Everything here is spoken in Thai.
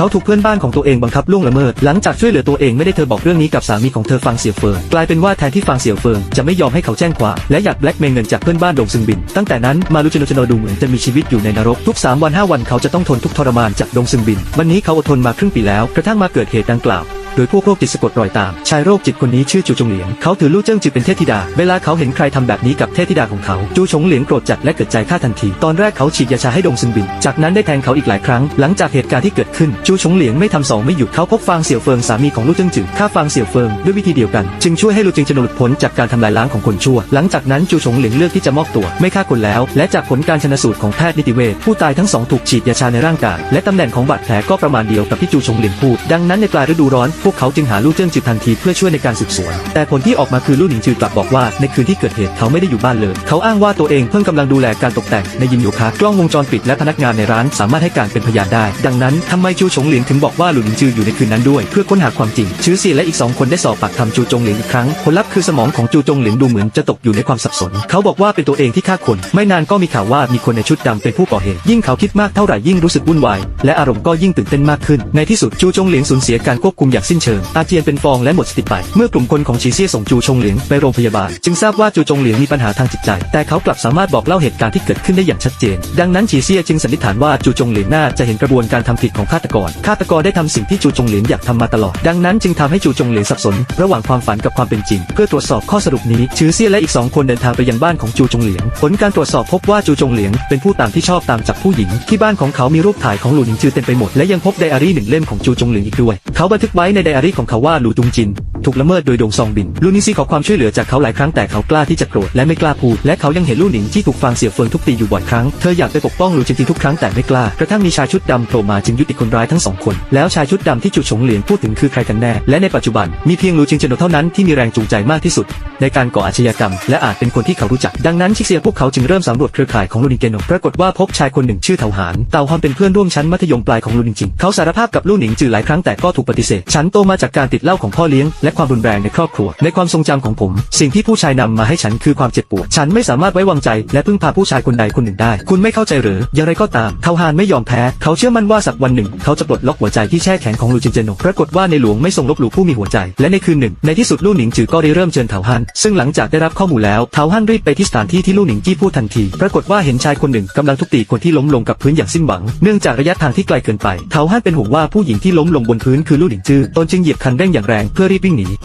เขาถูกเพื่อนบ้านของตัวเองบังคับล่วงละเมิด หลังจากช่วยเหลือตัวเองไม่ได้เธอบอกเรื่องนี้กับสามีของเธอฟังเสี่ยวเฟิงกลายเป็นว่าแทนที่ฟังเสี่ยวเฟิงจะไม่ยอมให้เขาแจ้งความและอยากแบล็กเมย์เงินจากเพื่อนบ้านดงซึงบิน ตั้งแต่นั้นมารุชโนชโนดูเหมือนจะมีชีวิตอยู่ในนรกทุก 3 วัน 5 วันเขาจะต้องทนทุกทรมานจากดงซึงบิน วันนี้เขาอดทนมาครึ่งปีแล้วกระทั่งมาเกิดเหตุดังกล่าว โดยพวกโรคจิตสะกดรอยตาม ชายโรคจิตคนนี้ชื่อจูจงเหลียง เขาถือลู่เจิ้งจือเป็นเทพธิดา เวลาเขาเห็นใครทำแบบนี้กับเทพธิดาของเขา จูชงเหลียงโกรธจัดและเกิดใจฆ่าทันที ตอนแรกเขาฉีดยาชาให้ดงซึงบิน จากนั้นได้แทงเขาอีกหลายครั้ง หลังจากเหตุการณ์ที่เกิดขึ้น จูชงเหลียงไม่ทำสองไม่หยุด เขาพบฟางเสี่ยวเฟิงสามีของลู่เจิ้งจือฆ่าฟางเสี่ยวเฟิงด้วยวิธีเดียวกัน จึงช่วยให้ลู่เจิงจะหลุดพ้นจากการทำลายล้างของคนชั่ว หลังจากนั้นจูชงเหลียงเลือกที่จะมอบตัว ไม่ฆ่าคนแล้ว และจากผลการชนสูตรของแพทย์นิติเวชผู้ตายทั้งสองถูกฉีดยาชาในร่างกายและตำแหน่งของบาดแผลก็ประมาณเดียวกับที่จูชงเหลียงพูดดังนั้นในปลายฤดูร้อนพวกเขาจึงหาลู่เจิ้งจือทันทีเพื่อช่วยในการสืบสวน แต่ผลที่ออกมาคือลู่หนิงจือกลับบอกว่าในคืนที่เกิดเหตุเขาไม่ได้อยู่บ้านเลย เขาอ้างว่าตัวเองเพิ่งกำลังดูแลการตกแต่งในยิมโยคะกล้องวงจรปิดและพนักงานในร้านสามารถให้การเป็นพยานได้ ดังนั้นทำไมจูชงเหลียงถึงบอกว่าลู่หนิงจืออยู่ในคืนนั้นด้วย เพื่อค้นหาความจริงชื่อเสียและอีกสองคนได้สอบปากคำจูจงเหลียงอีกครั้งผลลัพธ์คือสมองของจูจงเหลียงดูเหมือนจะตกอยู่ในความสับสน เขาบอกว่าเป็นตัวเองที่ฆ่าคน ไม่นานก็มีข่าวว่ามีคนในชุดดำเป็นผู้ก่อเหตุยิ่งเขาคิดมากเท่าไหร่ยิ่งรู้สึกวุ่นวายและอารมณ์ก็ยิ่งตื่นเต้นมากขึ้นในที่สุดจูจงเหลียงสูญเสียการควบคุมอย่างสิ้นเชิง อาเจียนเป็นฟองและหมดสติไป เมื่อกลุ่มคนของชีเซี่ยส่งจูชงเหลียงไปโรงพยาบาล จึงทราบว่าจูจงเหลียงมีปัญหาทางจิตใจ แต่เขากลับสามารถบอกเล่าเหตุการณ์ที่เกิดขึ้นได้อย่างชัดเจน ดังนั้นชีเซี่ยจึงสันนิษฐานว่าจูจงเหลียงน่าจะเห็นกระบวนการทำผิดของฆาตกรฆาตกรได้ทำสิ่งที่จูจงเหลียงอยากทำมาตลอด ดังนั้นจึงทำให้จูจงเหลียงสับสน ระหว่างความฝันกับความเป็นจริง เพื่อตรวจสอบข้อสรุปนี้ชือเซี่ยและอีกสองคนเดินทางไปยังบ้านของจูจงเหลียง ผลการตรวจสอบพบว่าจูจงเหลียงเป็นผู้ตามที่ชอบตามจับผู้หญิง ที่บ้านของเขามีรูปถ่ายของหลูหนิงจือเต็มไปหมดและยังพบไดอารี่หนึ่งเล่มของจูจงเหลียงอีกด้วย เขาบันทึกไว้ในไดอารี่ของเขาว่าหลูจุงจิน ถูกละเมิดโดยดงซองบิน ลูนิซี่ขอความช่วยเหลือจากเขาหลายครั้งแต่เขากล้าที่จะโกรธและไม่กล้าพูด และเขายังเห็นลู่หนิงที่ถูกฟางเสี่ยวเฟิงทุบตีอยู่บ่อยครั้ง เธออยากไปปกป้องลูจริงทุกครั้งแต่ไม่กล้ากระทั่งมีชายชุดดำโผล่มาจึงยุติคนร้ายทั้งสองคน แล้วชายชุดดำที่จูฉงเหลียงพูดถึงคือใครกันแน่ และในปัจจุบันมีเพียงลูจิงเจนโนเท่านั้นที่มีแรงจูงใจมากที่สุด ในการก่ออาชญากรรม และอาจเป็นคนที่เขารู้จัก ดังนั้นชิกเซียพวกเขาจึงเริ่มสำรวจเครือข่ายของลูนิงเกโนปรากฏว่าพบชายคนหนึ่งชื่อเถาหานเตาฮอนเป็นเพื่อนร่วมชั้นมัธยมปลายของลูนิงจิงเขาสารภาพกับลู่หนิงจือหลายครั้งแต่ก็ถูกปฏิเสธฉันโตมาจากการติดเหล้าของพ่อเลี้ยงและความรุนแรงในครอบครัว ในความทรงจำของผม สิ่งที่ผู้ชายนำมาให้ฉันคือความเจ็บปวด ฉันไม่สามารถไว้วางใจ และพึ่งพาผู้ชายคนใดคนหนึ่งได้ คุณไม่เข้าใจหรือ อย่างไรก็ตามเทาฮานไม่ยอมแพ้ เขาเชื่อมั่นว่าสักวันหนึ่ง เขาจะปลดล็อกหัวใจที่แช่แข็งของลูจินเจโนปรากฏว่าในหลวงไม่ทรงลบหลู่ผู้มีหัวใจ และในคืนหนึ่ง ในที่สุดลู่หนิงจือก็ได้เริ่มเชิญเถาฮันซึ่งหลังจากได้รับข้อมูลแล้วเถาฮันรีบไปที่สถานที่ที่ลู่หนิงจี้พูดทันที ปรากฏว่าเห็นชายคนหนึ่งกำลังทุบตีคนที่ล้มลงกับพื้นอย่างสิ้นหวัง เนื่องจากระยะทางที่ไกลเกินไปเถาฮันเป็นห่วงว่าผู้หญิงที่ล้มลงบนพื้นคือลู่หนิงจือตนจึงเหยียบคันเร่งอย่างแรงเพื่อรีบวิ่งหนี